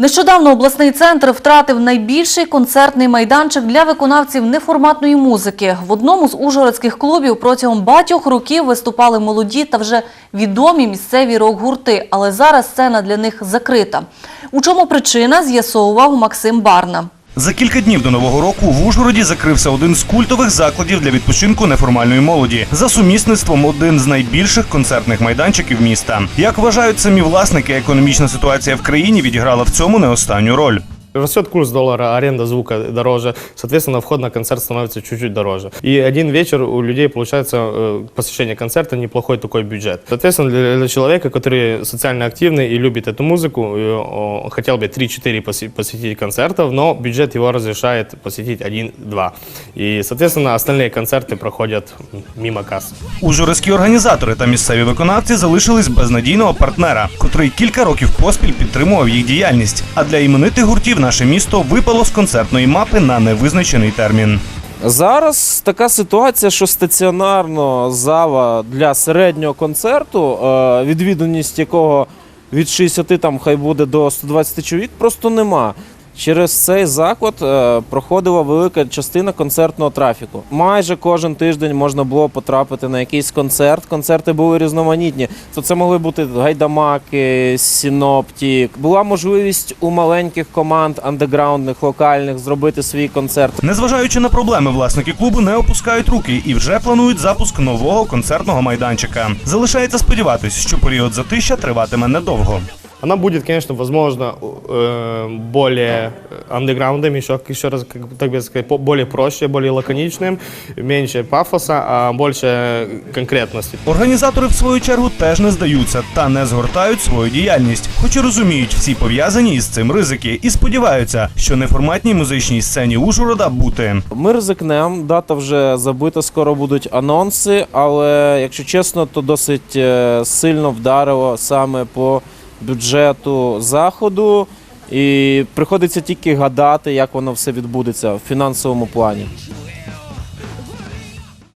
Нещодавно обласний центр втратив найбільший концертний майданчик для виконавців неформатної музики. В одному з ужгородських клубів протягом багатьох років виступали молоді та вже відомі місцеві рок-гурти, але зараз сцена для них закрита. У чому причина, з'ясовував Максим Барна. За кілька днів до нового року в Ужгороді закрився один з культових закладів для відпочинку неформальної молоді. За сумісництвом один з найбільших концертних майданчиків міста. Як вважають самі власники, економічна ситуація в країні відіграла в цьому не останню роль. Растет курс доллара, аренда звука дороже, соответственно, вход на концерт становится чуть-чуть дороже. И один вечер у людей получается э, посещение концерта неплохой такой бюджет. Соответственно, для, для человека, который социально активный и любит эту музыку, э, о, хотел бы 3-4 посе- посетить концертов, но бюджет его разрешает посетить 1-2. И, соответственно, остальные концерты проходят мимо касс. Ужгородські організатори та місцеві виконавці залишились без надійного партнера, котрий кілька років поспіль підтримував їх діяльність. А для іменитих гуртів наше місто випало з концертної мапи на невизначений термін. Зараз така ситуація, що стаціонарно зала для середнього концерту, е, відвідуваність якого від 60 там хай буде до 120 чоловік, просто нема. Через цей заклад е, проходила велика частина концертного трафіку. Майже кожен тиждень можна було потрапити на якийсь концерт. Концерти були різноманітні. То це могли бути гайдамаки, синоптік. Була можливість у маленьких команд андеграундних, локальних зробити свій концерт. Незважаючи на проблеми, власники клубу не опускають руки і вже планують запуск нового концертного майданчика. Залишається сподіватись, що період затища триватиме недовго. Она будет, конечно, возможно, э, более андеграундом, еще, еще раз, как, так бы сказать, по- более проще, более лаконичным, меньше пафоса, а больше конкретности. Організатори, в свою чергу, теж не здаються та не згортають свою діяльність, хоч і розуміють всі пов'язані із цим ризики, і сподіваються, що неформатній музичній сцені Ужгорода бути. Ми ризикнемо, дата вже забита, скоро будуть анонси, але якщо чесно, то досить е, сильно вдарило саме по бюджету заходу. І приходиться тільки гадати, як воно все відбудеться в фінансовому плані.